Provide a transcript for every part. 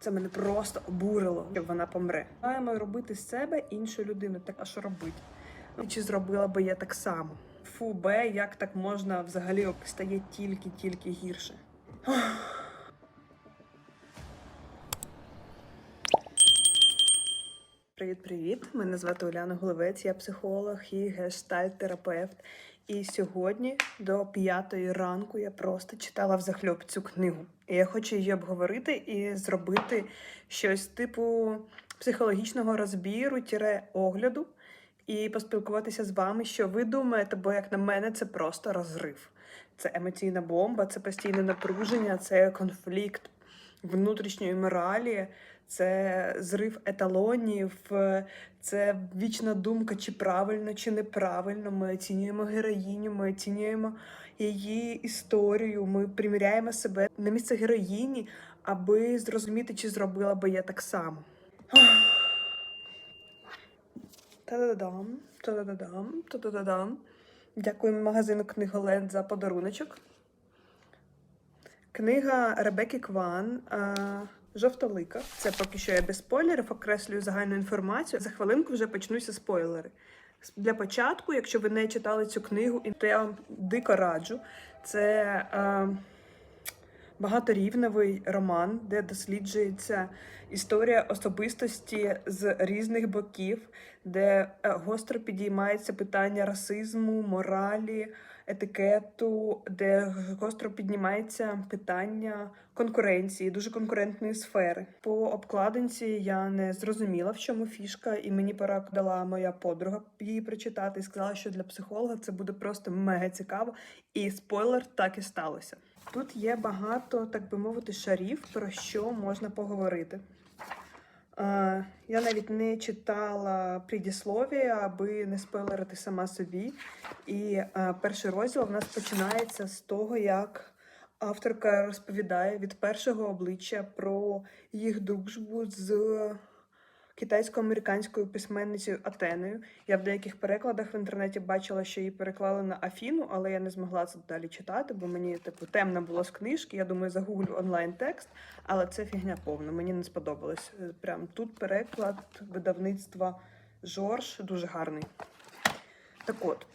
Це мене просто обурило, що вона помре. Маємо робити з себе іншу людину. Так а що робити? Ну, Чи зробила би я так само? Фу, бе, як так можна взагалі стає тільки-тільки гірше. Привіт-привіт! Мене звати Уляна Головець, я психолог і гештальт-терапевт. І сьогодні до п'ятої ранку я просто читала взахльоб цю книгу. І я хочу її обговорити і зробити щось типу психологічного розбіру, тіре огляду, і поспілкуватися з вами, що ви думаєте, бо як на мене, це просто розрив. Це емоційна бомба, це постійне напруження, це конфлікт внутрішньої моралі, це зрив еталонів, це вічна думка, чи правильно, чи неправильно. Ми оцінюємо героїню, ми оцінюємо її історію. Ми приміряємо себе на місце героїні, аби зрозуміти, чи зробила би я так само. Та-да-дам, та-да-дам, та-да-дам. Дякую магазину книголенд за подаруночок. Книга Ребекки Кван Жовтолика. Це поки що я без спойлерів, окреслюю загальну інформацію. За хвилинку вже почнуться спойлери. Для початку, якщо ви не читали цю книгу, то я вам дико раджу. Це а, багаторівневий роман, де досліджується історія особистості з різних боків, де е, гостро підіймається питання расизму, моралі, етикету, де гостро піднімається питання конкуренції, дуже конкурентної сфери. По обкладинці я не зрозуміла, в чому фішка, і мені порадала моя подруга її прочитати і сказала, що для психолога це буде просто мега цікаво. І спойлер так і сталося. Тут є багато, так би мовити, шарів, про що можна поговорити. Е, Я навіть не читала предісловія, аби не спойлерити сама собі. І е, перший розділ в нас починається з того, як авторка розповідає від першого обличчя про їх дружбу з китайсько-американською письменницею Атеною. Я в деяких перекладах в інтернеті бачила, що її переклали на Афіну, але я не змогла це далі читати, бо мені типу темно було з книжки. Я думаю, загуглю онлайн текст, але це фігня повна. Мені не сподобалось. Е, Прям тут переклад видавництва Жорж дуже гарний. Так от.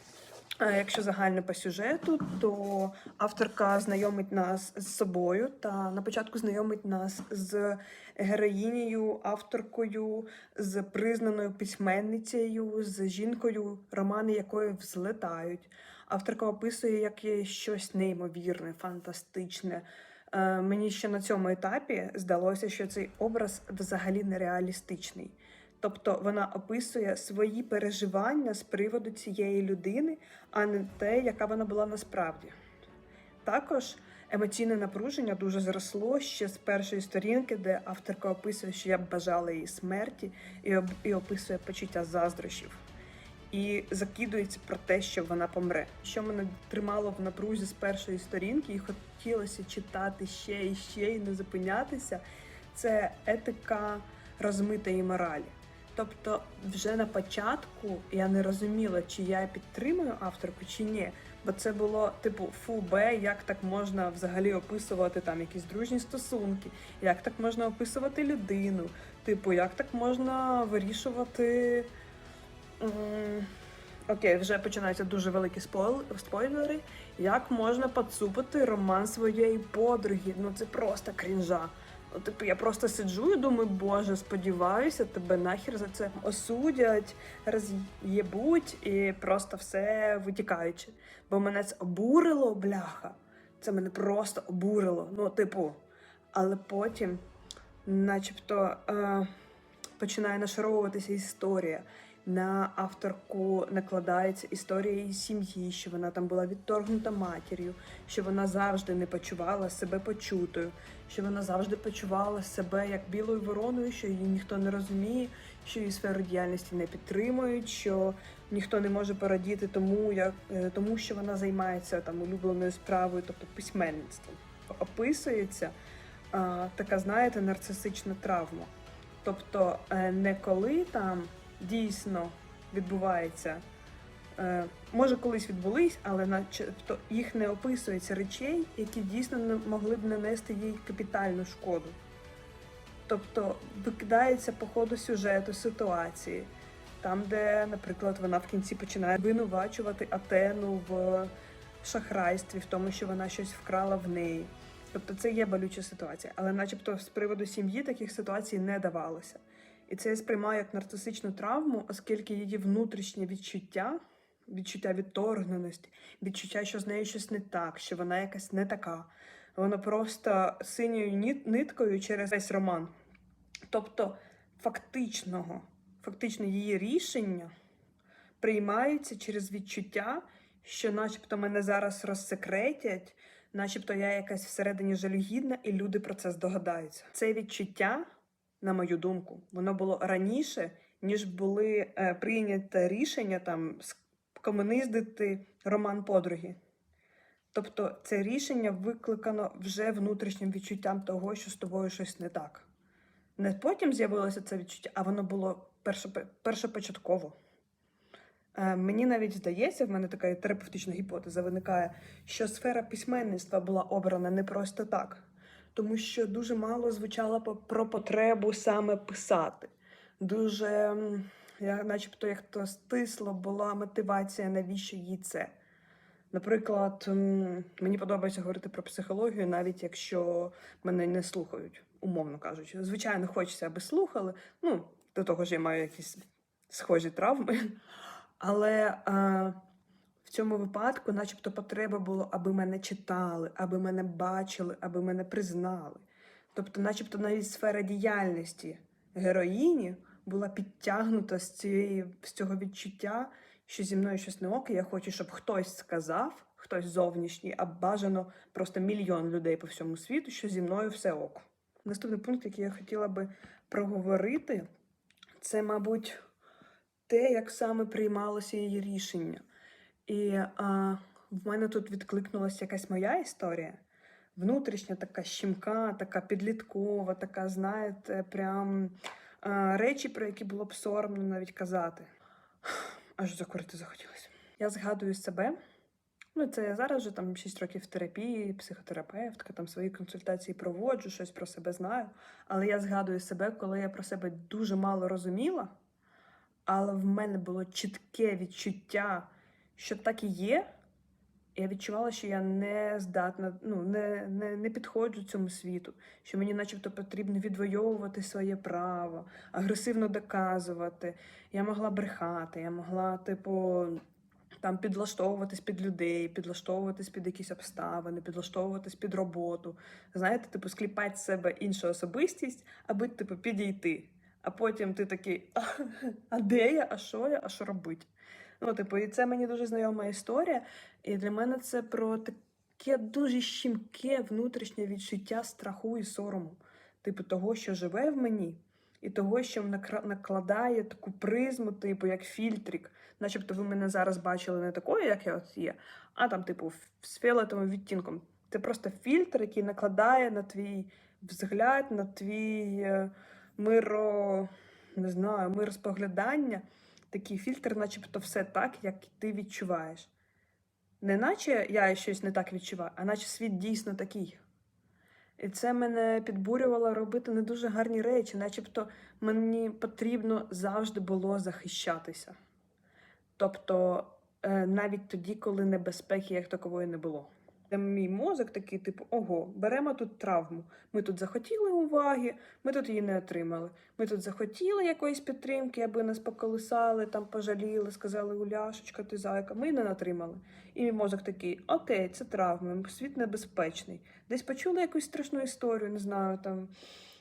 Якщо загально по сюжету, то авторка знайомить нас з собою та на початку знайомить нас з героїнею, авторкою, з признаною письменницею, з жінкою, романи якої взлетають. Авторка описує як є щось неймовірне, фантастичне. Е, Мені ще на цьому етапі здалося, що цей образ взагалі нереалістичний. Тобто вона описує свої переживання з приводу цієї людини, а не те, яка вона була насправді. Також емоційне напруження дуже зросло ще з першої сторінки, де авторка описує, що я б бажала її смерті, і, описує почуття заздрощів. І закидується про те, що вона помре. Що мене тримало в напрузі з першої сторінки, і хотілося читати ще і ще і не зупинятися. Це етика розмитої моралі. Тобто, вже на початку я не розуміла, чи я підтримую авторку, чи ні. Бо це було типу фу бе, як так можна взагалі описувати там якісь дружні стосунки, як так можна описувати людину, типу, як так можна вирішувати. Окей, вже починаються дуже великі спойл... спойлери. Як можна поцупити роман своєї подруги? Ну це просто крінжа. Типу, я просто сиджу і думаю, боже, сподіваюся, тебе нахер за це осудять, роз'єбуть і просто все витікаючи. Бо мене це обурило, бляха. Це мене просто обурило. Ну, типу, але потім, начебто, е, починає нашаровуватися історія. На авторку накладається історія її сім'ї, що вона там була відторгнута матір'ю, що вона завжди не почувала себе почутою, що вона завжди почувала себе як білою вороною, що її ніхто не розуміє, що її сферу діяльності не підтримують, що ніхто не може порадіти тому, як е, тому, що вона займається там улюбленою справою, тобто письменництвом. Описується а, така, знаєте, нарцисична травма. Тобто, е, не коли там дійсно відбувається. Е, може, колись відбулись, але їх не описується речей, які дійсно не могли б нанести їй капітальну шкоду. Тобто викидається по ходу сюжету ситуації, там, де, наприклад, вона в кінці починає винувачувати Атену в шахрайстві, в тому, що вона щось вкрала в неї. Тобто це є болюча ситуація, але начебто з приводу сім'ї таких ситуацій не давалося. І це я сприймаю як нарцисичну травму, оскільки її внутрішнє відчуття, відчуття відторгненості, відчуття, що з нею щось не так, що вона якась не така. Воно просто синьою ниткою через весь роман. Тобто, фактичного, фактично її рішення приймаються через відчуття, що, начебто, мене зараз розсекретять, начебто я якась всередині жалюгідна, і люди про це здогадаються. Це відчуття, на мою думку, воно було раніше, ніж були е, прийняте рішення там комуниздити роман подруги. Тобто це рішення викликано вже внутрішнім відчуттям того, що з тобою щось не так. Не потім з'явилося це відчуття, а воно було першопочатково. Е, Мені навіть здається, в мене така терапевтична гіпотеза виникає, що сфера письменництва була обрана не просто так, тому що дуже мало звучало про потребу саме писати. Дуже, я, начебто, як то стисло була мотивація, навіщо їй це. Наприклад, мені подобається говорити про психологію, навіть якщо мене не слухають, умовно кажучи. Звичайно, хочеться, аби слухали. Ну, до того ж, я маю якісь схожі травми. Але е, в цьому випадку, начебто, потреба було, аби мене читали, аби мене бачили, аби мене признали. Тобто, начебто, навіть сфера діяльності героїні була підтягнута з, цієї, з цього відчуття, що зі мною щось не ок, і я хочу, щоб хтось сказав, хтось зовнішній, а бажано просто мільйон людей по всьому світу, що зі мною все ок. Наступний пункт, який я хотіла би проговорити, це, мабуть, те, як саме приймалося її рішення. І а, в мене тут відкликнулася якась моя історія. Внутрішня така щімка, така підліткова, така, знаєте, прям а, речі, про які було б соромно навіть казати. Аж закурити захотілося. Я згадую себе. Ну, це я зараз вже там 6 років терапії, психотерапевтка, там свої консультації проводжу, щось про себе знаю. Але я згадую себе, коли я про себе дуже мало розуміла, але в мене було чітке відчуття, що так і є. Я відчувала, що я не здатна, ну не, не, не підходжу цьому світу, що мені, начебто, потрібно відвоювати своє право, агресивно доказувати. Я могла брехати, я могла, типу, там підлаштовуватись під людей, підлаштовуватись під якісь обставини, підлаштовуватись під роботу. Знаєте, типу, скліпати з себе іншу особистість, аби типу підійти. А потім ти такий, а, а де я, а що я, а що робити? Ну, типу, і це мені дуже знайома історія. І для мене це про таке дуже щімке внутрішнє відчуття страху і сорому, типу того, що живе в мені, і того, що накладає таку призму, типу, як фільтрик. Начебто ви мене зараз бачили не такою, як я от є, а там, типу, з фіолетовим відтінком. Це просто фільтр, який накладає на твій взгляд, на твій е, миро, не знаю, мироспоглядання. Такий фільтр, начебто, все так, як ти відчуваєш. Не наче я щось не так відчуваю, а наче світ дійсно такий. І це мене підбурювало робити не дуже гарні речі, начебто мені потрібно завжди було захищатися. Тобто, е, навіть тоді, коли небезпеки як такової не було. Де Мій мозок такий, типу, ого, беремо тут травму. Ми тут захотіли уваги, ми тут її не отримали. Ми тут захотіли якоїсь підтримки, аби нас поколисали, там пожаліли, сказали Уляшечка, ти зайка. Ми не отримали. І мій мозок такий: окей, це травми, світ небезпечний. Десь почули якусь страшну історію, не знаю, там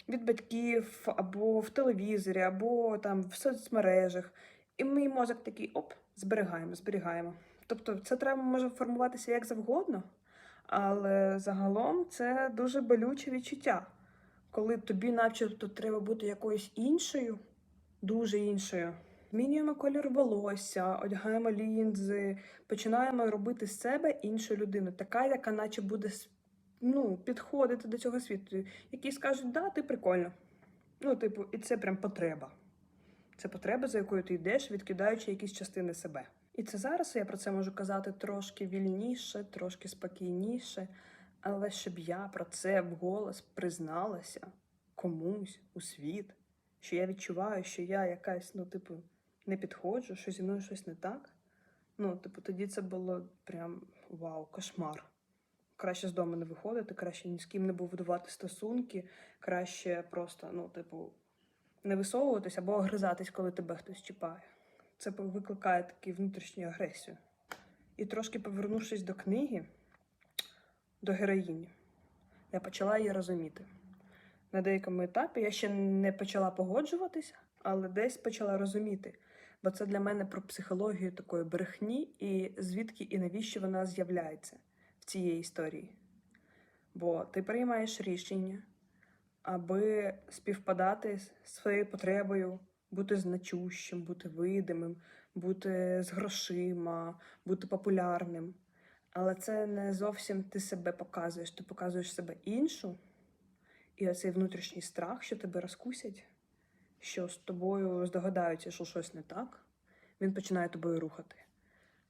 від батьків, або в телевізорі, або там в соцмережах. І мій мозок такий: оп, зберігаємо, зберігаємо. Тобто, ця травма може формуватися як завгодно, але загалом це дуже болюче відчуття, коли тобі, начебто, треба бути якоюсь іншою, дуже іншою. Змінюємо колір волосся, одягаємо лінзи, починаємо робити з себе іншу людину, така, яка наче буде ну, підходити до цього світу. Які скажуть, да, ти прикольно. Ну, типу, і це прям потреба. Це потреба, за якою ти йдеш, відкидаючи якісь частини себе. І це зараз я про це можу казати трошки вільніше, трошки спокійніше. Але щоб я про це вголос призналася комусь у світ, що я відчуваю, що я якась, ну, типу, не підходжу, що зі мною щось не так. Ну, типу, тоді це було прям вау, кошмар. Краще з дому не виходити, краще ні з ким не будувати стосунки, краще просто, ну, типу, не висовуватись або огризатись, коли тебе хтось чіпає. Це викликає таку внутрішню агресію. І трошки повернувшись до книги, до героїні, я почала її розуміти. На деякому етапі я ще не почала погоджуватися, але десь почала розуміти. Бо це для мене про психологію такої брехні і звідки і навіщо вона з'являється в цій історії. Бо ти приймаєш рішення, аби співпадати з своєю потребою, бути значущим, бути видимим, бути з грошима, бути популярним. Але це не зовсім ти себе показуєш, ти показуєш себе іншу, і оцей внутрішній страх, що тебе розкусять, що з тобою здогадаються, що щось не так, він починає тобою рухати.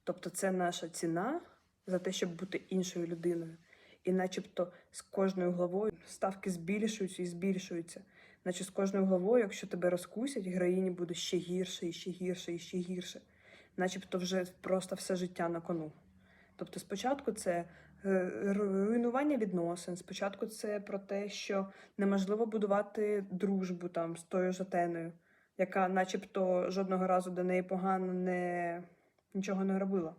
Тобто це наша ціна за те, щоб бути іншою людиною. І начебто з кожною главою ставки збільшуються і збільшуються. Наче з кожною главою, якщо тебе розкусять, героїні буде ще гірше, і ще гірше, і ще гірше. Начебто вже просто все життя на кону. Тобто, спочатку це е, руйнування відносин, спочатку це про те, що неможливо будувати дружбу там з тою ж Атеною, яка, начебто, жодного разу до неї погано не нічого не робила.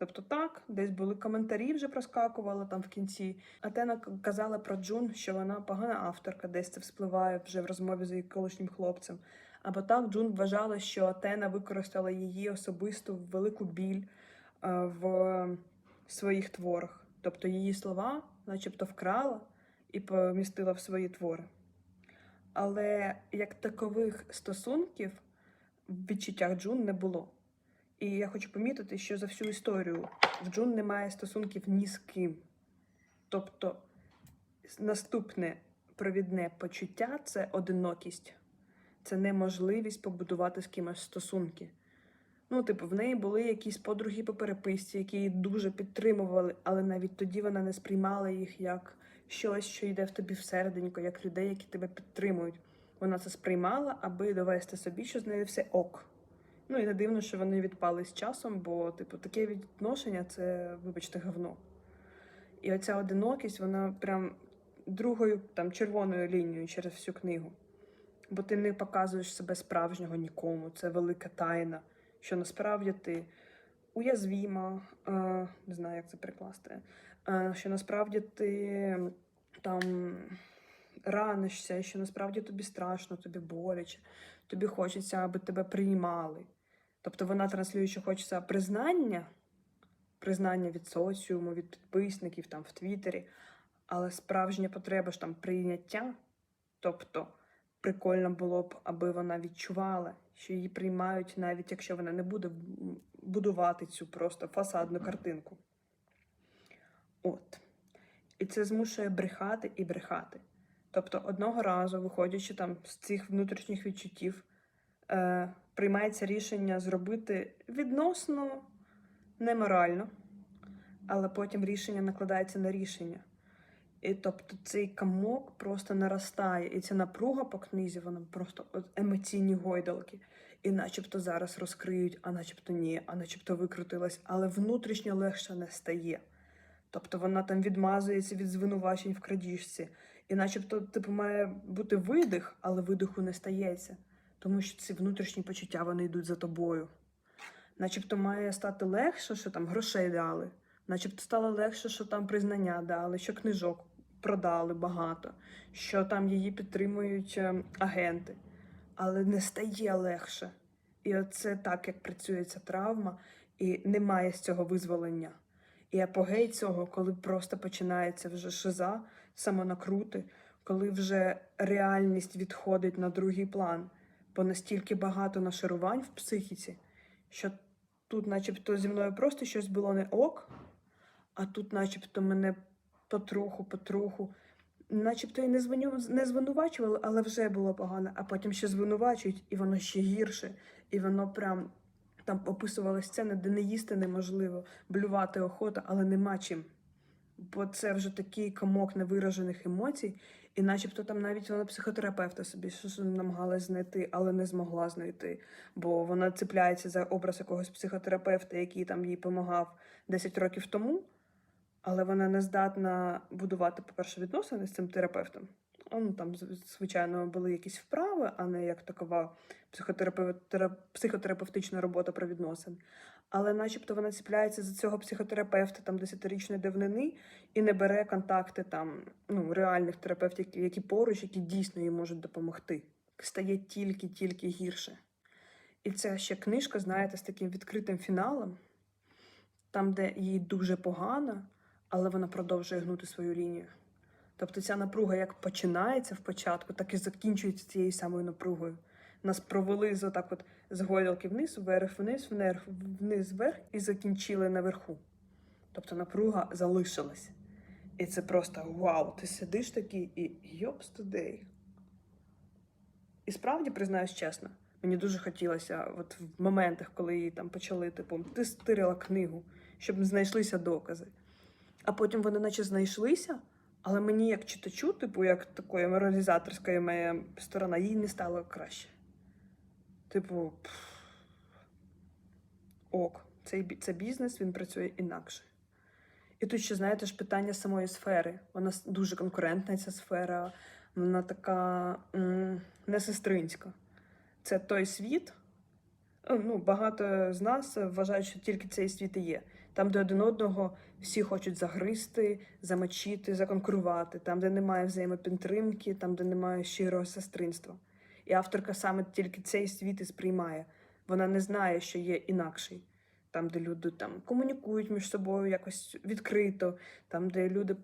Тобто, так, десь були коментарі, вже проскакували там в кінці. Атена казала про Джун, що вона погана авторка, десь це вспливає вже в розмові з її колишнім хлопцем. Або так Джун вважала, що Атена використала її особисту велику біль е, в своїх творах. Тобто її слова, начебто, вкрала і помістила в свої твори. Але як такових стосунків в відчуттях Джун не було. І я хочу помітити, що за всю історію в Джун немає стосунків ні з ким. Тобто, наступне провідне почуття це одинокість, це неможливість побудувати з кимось стосунки. Ну, типу, в неї були якісь подруги по переписці, які її дуже підтримували, але навіть тоді вона не сприймала їх як щось, що йде в тобі всерединько, як людей, які тебе підтримують. Вона це сприймала, аби довести собі, що з нею все ок. Ну і не дивно, що вони відпали з часом, бо, типу, таке відношення це, вибачте, говно. І оця одинокість, вона прям другою там червоною лінією через всю книгу. Бо ти не показуєш себе справжнього нікому. Це велика тайна, що насправді ти уязвіма, е, не знаю, як це прикласти, е, що насправді ти там ранишся, що насправді тобі страшно, тобі боляче, тобі хочеться, аби тебе приймали. Тобто вона транслює, що хочеться признання, признання від соціуму, від підписників там в Твіттері, але справжня потреба ж там прийняття. Тобто прикольно було б, аби вона відчувала, що її приймають, навіть якщо вона не буде будувати цю просто фасадну картинку. От. І це змушує брехати і брехати. Тобто, одного разу, виходячи там з цих внутрішніх відчуттів, е, приймається рішення зробити відносно неморально, але потім рішення накладається на рішення. І тобто цей камок просто наростає, і ця напруга по книзі, вона просто от емоційні гойдалки. І начебто зараз розкриють, а начебто ні, а начебто викрутилась, але внутрішньо легше не стає. Тобто вона там відмазується від звинувачень в крадіжці. І начебто, типу, має бути видих, але видиху не стається, тому що ці внутрішні почуття вони йдуть за тобою. Начебто має стати легше, що там грошей дали, начебто стало легше, що там признання дали, що книжок продали багато, що там її підтримують е, агенти. Але не стає легше. І оце так, як працює ця травма, і немає з цього визволення. І апогей цього, коли просто починається вже шиза, самонакрути, коли вже реальність відходить на другий план, бо настільки багато нашарувань в психіці, що тут, начебто, зі мною просто щось було не ок, а тут, начебто, мене потроху, потроху, начебто і не, не звинувачували, але вже було погано, а потім ще звинувачують, і воно ще гірше, і воно прям там описували сцени, де не їсти неможливо, блювати охота, але нема чим. Бо це вже такий комок невиражених емоцій, І начебто там навіть вона психотерапевта собі намагалась знайти, але не змогла знайти. Бо вона цепляється за образ якогось психотерапевта, який там їй допомагав 10 років тому, але вона не здатна будувати, по-перше, відносини з цим терапевтом. Ну, там, звичайно, були якісь вправи, а не як такова психотерапевтична робота про відносини. Але начебто вона ціпляється за цього психотерапевта там десятирічної давнини і не бере контакти там ну, реальних терапевтів, які, які поруч, які дійсно їй можуть допомогти. Стає тільки-тільки гірше. І це ще книжка, знаєте, з таким відкритим фіналом, там, де їй дуже погано, але вона продовжує гнути свою лінію. Тобто ця напруга як починається в початку, так і закінчується цією самою напругою. Нас провели з отак от з гойдалки вниз, вверх, вниз, вверх, вниз, вверх і закінчили наверху. Тобто напруга залишилась. І це просто вау! Ти сидиш такий і йопс тудей. І справді, признаюсь чесно, мені дуже хотілося, от в моментах, коли її там почали, типу, ти стирила книгу, щоб знайшлися докази. А потім вони наче знайшлися, але мені, як читачу, типу, як такої моралізаторська моя сторона, їй не стало краще. Типу, ок, цей це бізнес, він працює інакше. І тут ще, знаєте, ж питання самої сфери. Вона дуже конкурентна, ця сфера, вона така не сестринська. Це той світ. е, Ну, багато з нас вважають, що тільки цей світ і є. Там, де один одного всі хочуть загризти, замочити, законкурувати, там, де немає взаємопідтримки, там, де немає щирого сестринства. І авторка саме тільки цей світ і сприймає. Вона не знає, що є інакший. Там, де люди там комунікують між собою якось відкрито, там, де люди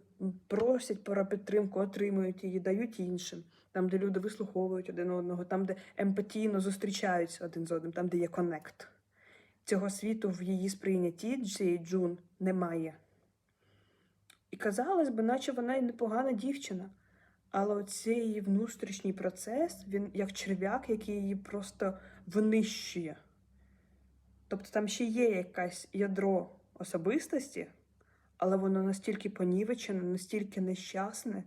просять про підтримку, отримують її, дають іншим, там, де люди вислуховують один одного, там, де емпатійно зустрічаються один з одним, там, де є коннект. Цього світу в її сприйнятті цієї Джун немає. І казалось би, наче вона й непогана дівчина. Але оцей її внутрішній процес, він як черв'як, який її просто винищує. Тобто там ще є якесь ядро особистості, але воно настільки понівечене, настільки нещасне,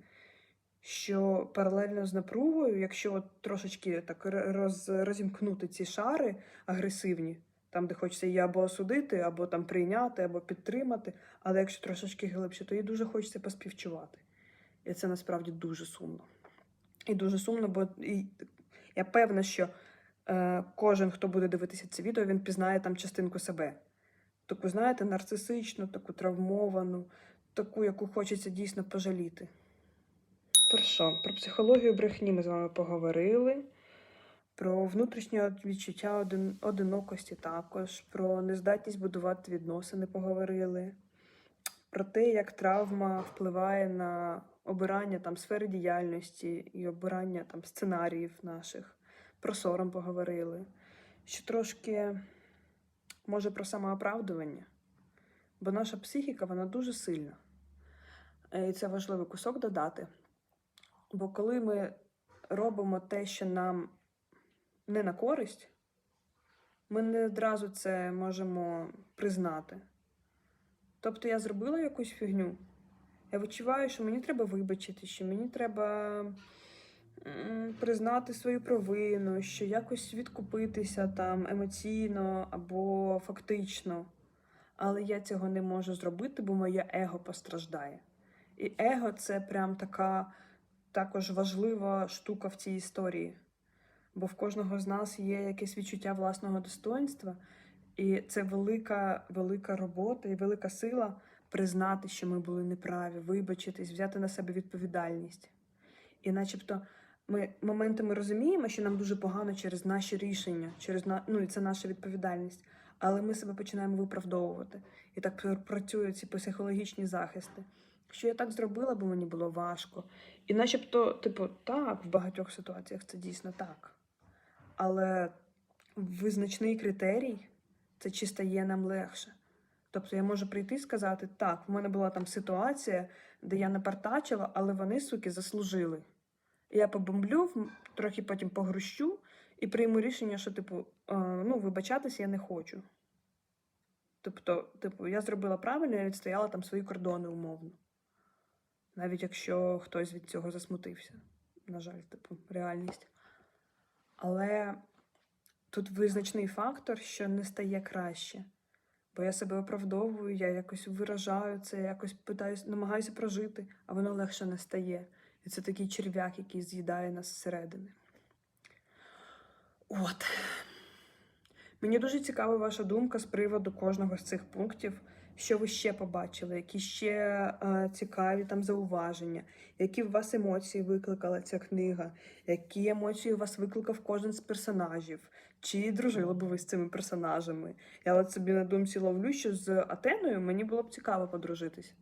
що паралельно з напругою, якщо от трошечки так роз, розімкнути ці шари агресивні, там, де хочеться її або осудити, або там прийняти, або підтримати, але якщо трошечки глибше, то їй дуже хочеться поспівчувати. І це насправді дуже сумно. І дуже сумно, бо і, я певна, що е, кожен, хто буде дивитися це відео, він пізнає там частинку себе. Таку, знаєте, нарцисичну, таку травмовану, таку, яку хочеться дійсно пожаліти. Про що? Про психологію брехні ми з вами поговорили. Про внутрішнє відчуття один, одинокості також, про нездатність будувати відносини поговорили, про те, як травма впливає на обирання там сфери діяльності і обирання там сценаріїв наших, про сором поговорили. Що трошки може про самооправдування, бо наша психіка вона дуже сильна. Е, І це важливий кусок додати. Бо коли ми робимо те, що нам не на користь, ми не одразу це можемо признати. Тобто я зробила якусь фігню. Я відчуваю, що мені треба вибачити, що мені треба признати свою провину, що якось відкупитися там емоційно або фактично. Але я цього не можу зробити, бо моє его постраждає. І его це прям така також важлива штука в цій історії. Бо в кожного з нас є якесь відчуття власного достоинства, і це велика, велика робота і велика сила признати, що ми були неправі, вибачитись, взяти на себе відповідальність. І начебто ми моментами розуміємо, що нам дуже погано через наші рішення, через ну, і це наша відповідальність. Але ми себе починаємо виправдовувати. І так працюють ці психологічні захисти. Що я так зробила, бо мені було важко. І начебто, типу, так, в багатьох ситуаціях це дійсно так. Але визначний критерій це чи стає нам легше. Тобто я можу прийти і сказати, так, в мене була там ситуація, де я напартачила, але вони, суки, заслужили. Я побомблю, трохи потім погрущу і прийму рішення, що, типу, е, ну, вибачатися я не хочу. Тобто, типу, я зробила правильно, я відстояла там свої кордони умовно. навіть якщо хтось від цього засмутився. На жаль, типу, реальність. Але тут визначний фактор, що не стає краще. Бо я себе оправдовую, я якось виражаю це, якось питаюсь, намагаюся прожити, а воно легше не стає. І це такий черв'як, який з'їдає нас зсередини. От. Мені дуже цікава ваша думка з приводу кожного з цих пунктів. Що ви ще побачили, які ще е, цікаві там зауваження, які в вас емоції викликала ця книга, які емоції у вас викликав кожен з персонажів, чи дружили б ви з цими персонажами? Я от собі на думці ловлю, що з Атеною мені було б цікаво подружитись.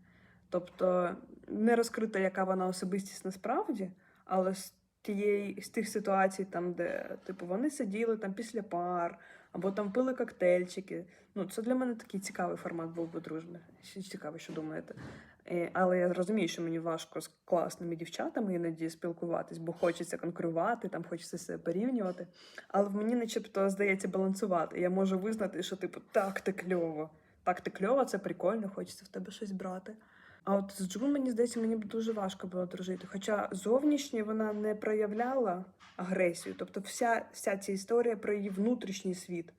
Тобто не розкрита, яка вона особистість насправді, але з тієї з тих ситуацій, там, де типу вони сиділи там після пар, або там пили коктейльчики. Ну, це для мене такий цікавий формат був би дружби. Ще Цікаво, що думаєте. Е, Але я розумію, що мені важко з класними дівчатами іноді спілкуватись, бо хочеться конкурувати, там хочеться себе порівнювати. Але мені начебто здається балансувати. Я можу визнати, що типу так ти кльово. Так ти кльово, це прикольно, хочеться в тебе щось брати. А от з Джун, мені здається, мені б дуже важко було дружити. Хоча зовнішнє вона не проявляла агресію. Тобто, вся, вся ця історія про її внутрішній світ.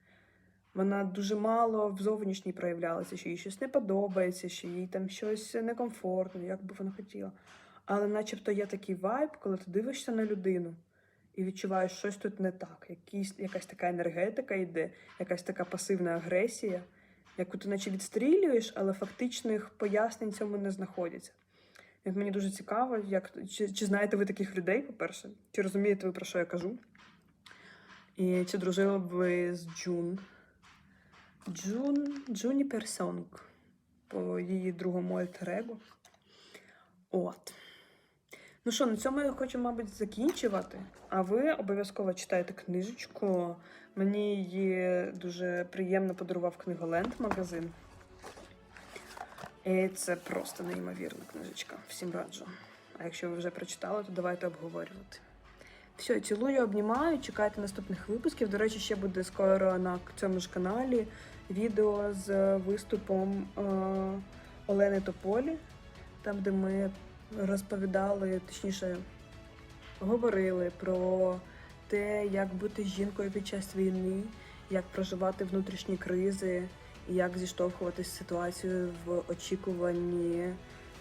Вона дуже мало в зовнішній проявлялася, що їй щось не подобається, що їй там щось некомфортно, як би вона хотіла. Але начебто є такий вайб, коли ти дивишся на людину і відчуваєш, щось тут не так. Якісь, якась така енергетика йде, якась така пасивна агресія, яку ти наче відстрілюєш, але фактичних пояснень цьому не знаходяться. І мені дуже цікаво, як, чи, чи знаєте ви таких людей, по-перше, чи розумієте ви, про що я кажу? І чи дружили б ви з Джун? Джун Джуніпер Сонг по її другому альтер-его. От. Ну що, на цьому я хочу, мабуть, закінчувати. А ви обов'язково читайте книжечку. Мені її дуже приємно подарував книголенд магазин. І це просто неймовірна книжечка. Всім раджу. А якщо ви вже прочитали, то давайте обговорювати. Все, цілую, обнімаю. Чекайте наступних випусків. До речі, ще буде скоро на цьому ж каналі відео з виступом е, Олени Тополі, там, де ми розповідали, точніше, говорили про те, як бути жінкою під час війни, як проживати внутрішні кризи, як зіштовхуватись з ситуацією в очікуванні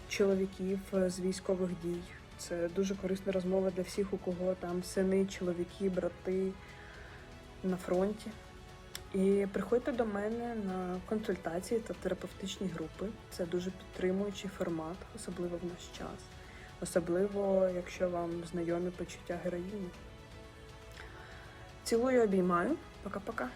чоловіків з військових дій. Це дуже корисна розмова для всіх, у кого там сини, чоловіки, брати на фронті. І приходьте до мене на консультації та терапевтичні групи. Це дуже підтримуючий формат, особливо в наш час. Особливо, якщо вам знайомі почуття героїні. Цілую, обіймаю. Пока-пока.